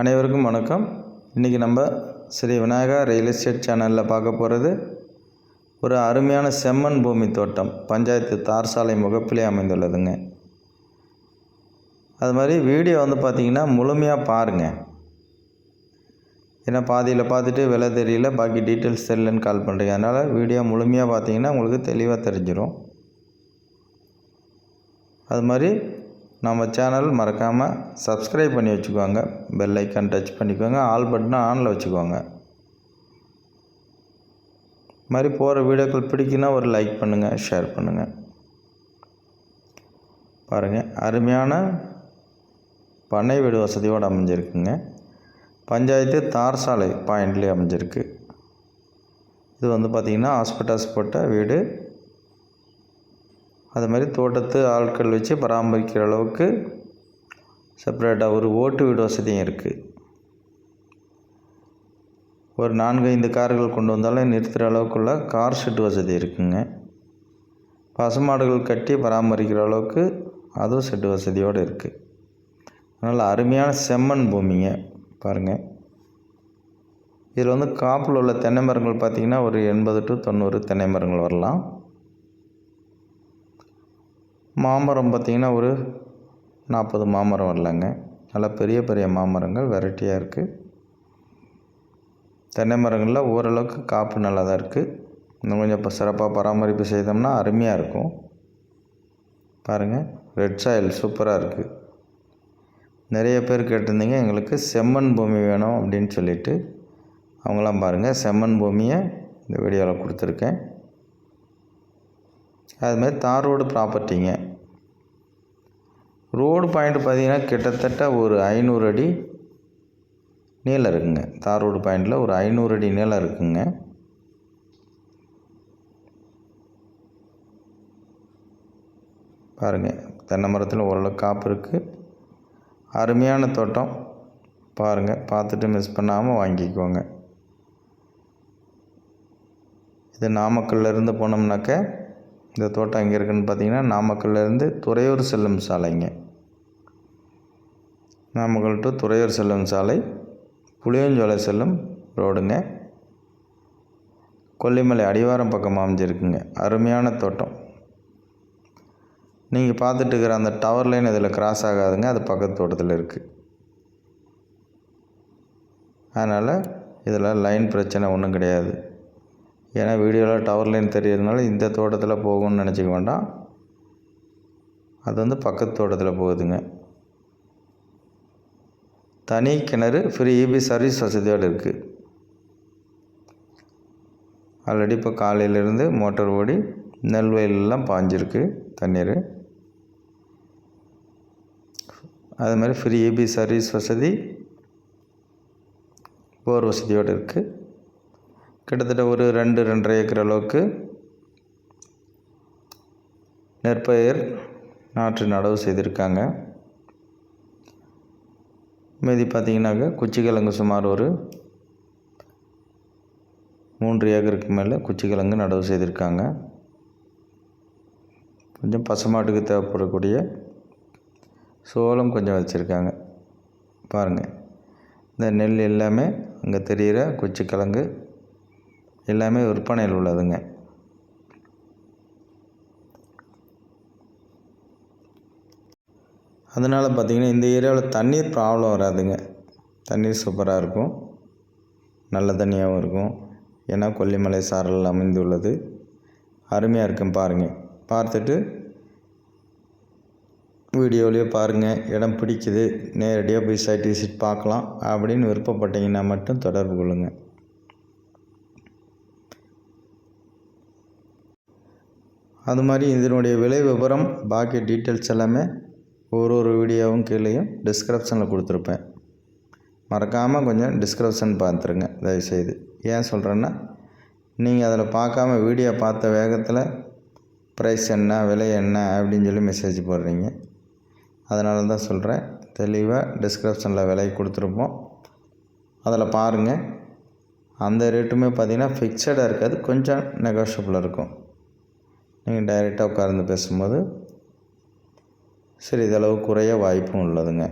அனைவருக்கும் வணக்கம். இன்றைக்கி நம்ம ஸ்ரீ விநாயகா ரியல் எஸ்டேட் சேனலில் பார்க்க போகிறது ஒரு அருமையான செம்மண் பூமி தோட்டம். பஞ்சாயத்து தார் சாலை முகப்பிலே அமைந்துள்ளதுங்க. அது மாதிரி வீடியோ வந்து பார்த்திங்கன்னா முழுமையாக பாருங்கள் ஏன்னா பாதியில் பார்த்துட்டு விலை தெரியல பாக்கி டீட்டெயில்ஸ் தெரியலன்னு கால் பண்ணுறீங்க அதனால் வீடியோ முழுமையாக பார்த்தீங்கன்னா உங்களுக்கு தெளிவாக தெரிஞ்சிடும் அது மாதிரி நம்ம சேனல் மறக்காமல் சப்ஸ்கிரைப் பண்ணி வச்சுக்கோங்க. பெல் ஐக்கான் டச் பண்ணிக்கோங்க. ஆல் பட்டனை ஆனில் வச்சுக்கோங்க. இது மாதிரி போகிற வீடியோக்கள் பிடிக்குன்னா ஒரு லைக் பண்ணுங்கள் ஷேர் பண்ணுங்கள் பாருங்கள் அருமையான பண்ணை வீடு வசதியோடு அமைஞ்சிருக்குங்க. பஞ்சாயத்து தார் சாலை பாயிண்ட்லேயே அமைஞ்சிருக்கு. இது வந்து பார்த்திங்கன்னா ஹாஸ்பிட்டல்ஸ் போட்ட வீடு. அது மாதிரி தோட்டத்து ஆட்கள் வச்சு பராமரிக்கிற அளவுக்கு செப்பரேட்டாக ஒரு ஓட்டு வீடு வசதியும் இருக்குது ஒரு நான்கு ஐந்து கார்கள் கொண்டு வந்தாலும் நிறுத்துகிற அளவுக்குள்ள கார் ஷெட் வசதி இருக்குங்க. பசுமாடுகள் கட்டி பராமரிக்கிற அளவுக்கு அதுவும் ஷெட் வசதியோடு இருக்குது அதனால் அருமையான செம்மண் பூமிங்க பாருங்கள் இதில் வந்து காப்பில் உள்ள தென்னை மரங்கள் பார்த்திங்கன்னா ஒரு எண்பது டு தொண்ணூறு தென்னை மரங்கள் வரலாம். மாமரம் பார்த்திங்கன்னா ஒரு நாற்பது மாமரம் இல்லைங்க நல்லா பெரிய பெரிய மாமரங்கள் வெரைட்டியாக இருக்குது தென்னை மரங்களில் ஓரளவுக்கு காப்பு நல்லா தான் இருக்குது இன்னும் கொஞ்சம் இப்போ சிறப்பாக பராமரிப்பு செய்தோம்னா அருமையாக இருக்கும். பாருங்கள் ரெட் சாயில் சூப்பராக இருக்குது நிறைய பேர் கேட்டிருந்தீங்க எங்களுக்கு செம்மண் பூமி வேணும் அப்படின்னு சொல்லிவிட்டு அவங்களாம் பாருங்கள் செம்மண் பூமியை இந்த வீடியோவில் கொடுத்துருக்கேன். அதுமாதிரி தார் ரோடு ப்ராப்பர்ட்டிங்க ரோடு பாயிண்ட் பார்த்தீங்கன்னா கிட்டத்தட்ட ஒரு ஐநூறு அடி நீளம் இருக்குங்க. தார் ரோடு பாயிண்டில் ஒரு ஐநூறு அடி நீளம் இருக்குங்க. பாருங்கள் தென்னை மரத்தில் ஓரளவு காப்பு இருக்குது அருமையான தோட்டம். பாருங்கள் பார்த்துட்டு மிஸ் பண்ணாமல் வாங்கிக்கோங்க. இது நாமக்கல்லேருந்து போனோம்னாக்க இந்த தோட்டம் எங்கே இருக்குதுன்னு பார்த்தீங்கன்னா நாமக்கல்லேருந்து துறையூர் செல்லும் சாலைங்க நாமக்கல் டு துறையூர் செல்லும் சாலை புளியஞ்சோலை செல்லும் ரோடுங்க கொல்லிமலை அடிவாரம் பக்கம் அமைஞ்சிருக்குங்க. அருமையான தோட்டம். நீங்கள் பார்த்துட்டு இருக்கிற அந்த டவர் லைன் இதில் கிராஸ் ஆகாதுங்க அது பக்கத்து தோட்டத்தில் இருக்குது அதனால் இதில் லைன் பிரச்சனை ஒன்றும் கிடையாது. ஏன்னா வீடியோவில் டவர் லைன் தெரியறதுனால இந்த தோட்டத்தில் போகும்னு நினச்சிக்க வேண்டாம். அது வந்து பக்கத்து தோட்டத்தில் போகுதுங்க. தனி கிணறு ஃப்ரீ இபி சர்வீஸ் வசதியோடு இருக்குது ஆல்ரெடி இப்போ காலையிலேருந்து மோட்டர் ஓடி நெல் வயலெல்லாம் பாஞ்சிருக்கு தண்ணீர். அது மாதிரி ஃப்ரீ இபி சர்வீஸ் வசதி போர் வசதியோடு இருக்குது கிட்டத்தட்ட ஒரு ரெண்டு ரெண்டரை ஏக்கர் அளவுக்கு நெற்பயிர் நாற்று நடவு செய்திருக்காங்க. மீதி பார்த்திங்கனாக்கா குச்சிக்கிழங்கு சுமார் ஒரு மூன்று ஏக்கருக்கு மேலே குச்சிக்கிழங்கு நடவு செய்திருக்காங்க. கொஞ்சம் பசுமாட்டுக்கு தேவைப்படக்கூடிய சோளம் கொஞ்சம் வச்சுருக்காங்க. பாருங்கள் இந்த நெல் எல்லாமே அங்கே தெரிகிற குச்சிக்கிழங்கு எல்லாமே விற்பனையில் உள்ளதுங்க. அதனால் பார்த்திங்கன்னா இந்த ஏரியாவில் தண்ணீர் ப்ராப்ளம் வராதுங்க. தண்ணீர் சூப்பராக இருக்கும். நல்ல தண்ணியாகவும் இருக்கும். ஏன்னா கொல்லிமலை சாரல் அமைந்துள்ளது. அருமையாக இருக்கும் பாருங்கள் பார்த்துட்டு வீடியோலேயே பாருங்கள் இடம் பிடிக்குது. நேரடியாக போய் சைட் விசிட் பார்க்கலாம். அப்படின்னு விருப்பப்பட்டீங்கன்னா மட்டும் தொடர்பு கொள்ளுங்கள் அது மாதிரி இதனுடைய விலை விவரம் பாக்கி டீட்டெயில்ஸ் எல்லாமே ஒரு ஒரு வீடியோவும் கீழேயும் டிஸ்கிரிப்ஷனில் கொடுத்துருப்பேன். மறக்காமல் கொஞ்சம் டிஸ்கிரிப்ஷன் பார்த்துருங்க தயவுசெய்து. ஏன் சொல்கிறேன்னா நீங்கள் அதில் பார்க்காம வீடியோ பார்த்த வேகத்தில் ப்ரைஸ் என்ன விலை என்ன அப்படின்னு சொல்லி மெசேஜ் போடுறீங்க. அதனால தான் சொல்கிறேன் தெளிவாக டிஸ்கிரிப்ஷனில் விலை கொடுத்துருப்போம். அதில் பாருங்கள் அந்த ரேட்டுமே பார்த்திங்கன்னா ஃபிக்ஸடாக இருக்காது கொஞ்சம் நெகோஷியபிளாக இருக்கும். நீங்கள் டைரெக்டாக உட்கார்ந்து பேசும்போது சிறிதளவு குறைய வாய்ப்பும் உள்ளதுங்க.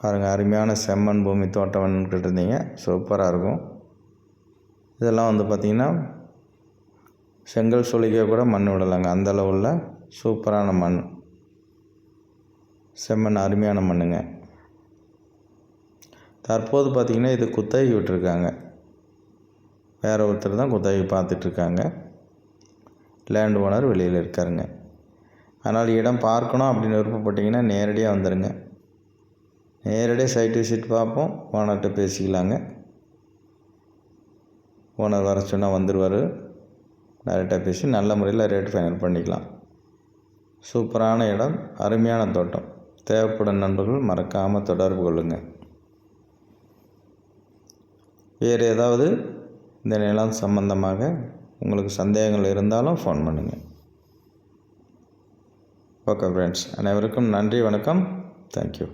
பாருங்கள் அருமையான செம்மண் பூமி தோட்டம் இருந்தீங்க சூப்பராக இருக்கும். இதெல்லாம் வந்து பார்த்திங்கன்னா செங்கல் சுழிக்க கூட மண் விடலாங்க. அந்த அளவுள்ள சூப்பரான மண். செம்மண் அருமையான மண்ணுங்க. தற்போது பார்த்திங்கன்னா இது குத்தகை விட்டுருக்காங்க. வேறு ஒருத்தர் தான் குத்தகை பார்த்துட்ருக்காங்க. லேண்ட் ஓனர் வெளியில் இருக்காருங்க. அதனால் இடம் பார்க்கணும் அப்படின்னு விருப்பப்பட்டீங்கன்னா நேரடியாக வந்துடுங்க நேரடியாக சைட் விசிட் பார்ப்போம். ஓனர்கிட்ட பேசிக்கலாங்க. ஓனர் வர சொன்னால் வந்துடுவார் டேரெக்டாக பேசி நல்ல முறையில் ரேட் ஃபைனல் பண்ணிக்கலாம். சூப்பரான இடம் அருமையான தோட்டம். தேவைப்படும் நண்பர்கள் மறக்காமல் தொடர்பு கொள்ளுங்கள் வேறு ஏதாவது இந்த நிலம் சம்பந்தமாக உங்களுக்கு சந்தேகங்கள் இருந்தாலும் ஃபோன் பண்ணுங்கள் ஓகே ஃப்ரெண்ட்ஸ் அனைவருக்கும் நன்றி வணக்கம். தேங்க்யூ